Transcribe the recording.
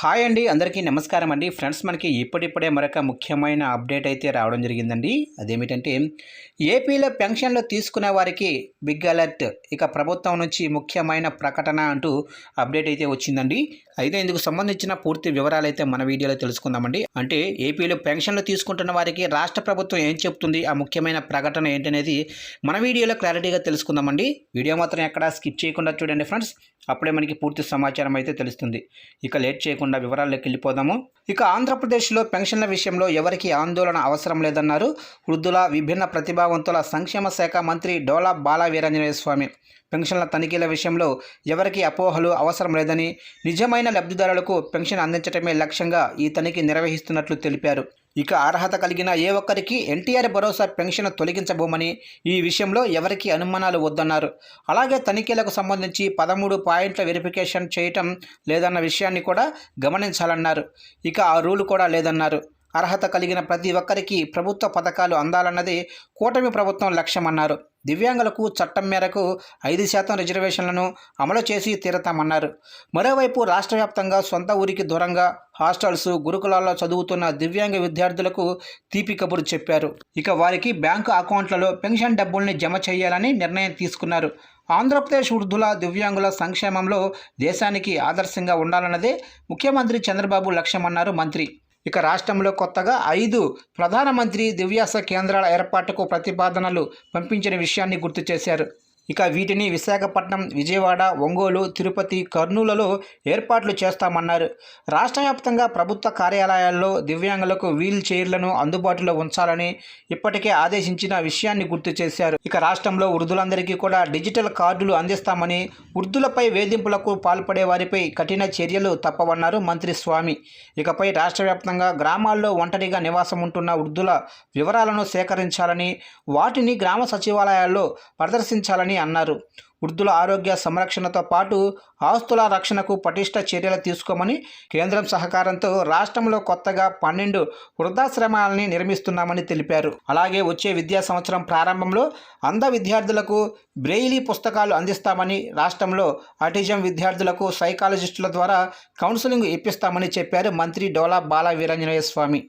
Hi అండి అందరికీ నమస్కారం అండి. ఫ్రెండ్స్ మనకి ఇప్పుడిప్పుడే మరొక ముఖ్యమైన అప్డేట్ అయితే రావడం జరిగిందండి. అదేమిటంటే ఏపీలో పెన్షన్లు తీసుకునే వారికి బిగ్ అలర్ట్. ఇక ప్రభుత్వం నుంచి ముఖ్యమైన ప్రకటన అంటూ అప్డేట్ అయితే వచ్చిందండి. అయితే ఇందుకు సంబంధించిన పూర్తి వివరాలు అయితే మన వీడియోలో తెలుసుకుందామండి. అంటే ఏపీలో పెన్షన్లు తీసుకుంటున్న వారికి రాష్ట్ర ప్రభుత్వం ఏం చెప్తుంది? ఆ ముఖ్యమైన ప్రకటన ఏంటనేది మన వీడియోలో క్లారిటీగా తెలుసుకుందామండి. వీడియో మాత్రం ఎక్కడ స్కిప్ చేయకుండా చూడండి ఫ్రెండ్స్. అప్పుడే మనకి పూర్తి సమాచారం అయితే తెలుస్తుంది. ఇక లేట్ చేయకుండా వివరాల్లోకి వెళ్ళిపోదాము. ఇక ఆంధ్రప్రదేశ్లో పెన్షన్ల విషయంలో ఎవరికి ఆందోళన అవసరం లేదన్నారు. వృద్ధుల విభిన్న ప్రతిభావంతుల సంక్షేమ శాఖ మంత్రి డోలా బాల వీరాంజనేయ స్వామి పెన్షన్ల తనిఖీల విషయంలో ఎవరికీ అపోహలు అవసరం లేదని నిజమైన లబ్ధిదారులకు పెన్షన్ అందించడమే లక్ష్యంగా ఈ తనిఖీ నిర్వహిస్తున్నట్లు తెలిపారు. ఇక అర్హత కలిగిన ఏ ఒక్కరికి ఎన్టీఆర్ భరోసా పెన్షన్ తొలగించబోమని ఈ విషయంలో ఎవరికి అనుమానాలు వద్దన్నారు. అలాగే తనిఖీలకు సంబంధించి పదమూడు పాయింట్ల వెరిఫికేషన్ చేయటం లేదన్న విషయాన్ని కూడా గమనించాలన్నారు. ఇక ఆ రూల్ కూడా లేదన్నారు. అర్హత కలిగిన ప్రతి ఒక్కరికి ప్రభుత్వ పథకాలు అందాలన్నది కూటమి ప్రభుత్వం లక్ష్యమన్నారు. దివ్యాంగులకు చట్టం మేరకు ఐదు శాతం రిజర్వేషన్లను అమలు చేసి తీరతామన్నారు. మరోవైపు రాష్ట్ర వ్యాప్తంగా సొంత ఊరికి దూరంగా హాస్టల్స్ గురుకులాల్లో చదువుతున్న దివ్యాంగ విద్యార్థులకు తీపి కబురు చెప్పారు. ఇక వారికి బ్యాంకు అకౌంట్లలో పెన్షన్ డబ్బుల్ని జమ చేయాలని నిర్ణయం తీసుకున్నారు. ఆంధ్రప్రదేశ్ వృద్ధుల దివ్యాంగుల సంక్షేమంలో దేశానికి ఆదర్శంగా ఉండాలన్నదే ముఖ్యమంత్రి చంద్రబాబు లక్ష్యమన్నారు మంత్రి. ఇక రాష్ట్రంలో కొత్తగా ఐదు ప్రధానమంత్రి దివ్యాస కేంద్రాల ఏర్పాటుకు ప్రతిపాదనలు పంపించిన విషయాన్ని గుర్తు చేశారు. ఇక వీటిని విశాఖపట్నం విజయవాడ ఒంగోలు తిరుపతి కర్నూలులో ఏర్పాట్లు చేస్తామన్నారు. రాష్ట్ర వ్యాప్తంగా ప్రభుత్వ కార్యాలయాల్లో దివ్యాంగులకు వీల్ చైర్లను అందుబాటులో ఉంచాలని ఇప్పటికే ఆదేశించిన విషయాన్ని గుర్తు చేశారు. ఇక రాష్ట్రంలో వృద్ధులందరికీ కూడా డిజిటల్ కార్డులు అందిస్తామని వృద్ధులపై వేధింపులకు పాల్పడే వారిపై కఠిన చర్యలు తప్పవన్నారు మంత్రి స్వామి. ఇకపై రాష్ట్ర వ్యాప్తంగా గ్రామాల్లో ఒంటరిగా నివాసం ఉంటున్న వృద్ధుల వివరాలను సేకరించాలని వాటిని గ్రామ సచివాలయాల్లో ప్రదర్శించాలని అన్నారు. వృద్ధుల ఆరోగ్య సంరక్షణతో పాటు ఆస్తుల రక్షణకు పటిష్ట చర్యలు తీసుకోమని కేంద్రం సహకారంతో రాష్ట్రంలో కొత్తగా పన్నెండు వృద్ధాశ్రమాలని నిర్మిస్తున్నామని తెలిపారు. అలాగే వచ్చే విద్యా సంవత్సరం ప్రారంభంలో అంధ విద్యార్థులకు బ్రెయిలీ పుస్తకాలు అందిస్తామని రాష్ట్రంలో ఆటిజం విద్యార్థులకు సైకాలజిస్టుల ద్వారా కౌన్సిలింగ్ ఇప్పిస్తామని చెప్పారు మంత్రి డోలా బాల వీరంజనేయ స్వామి.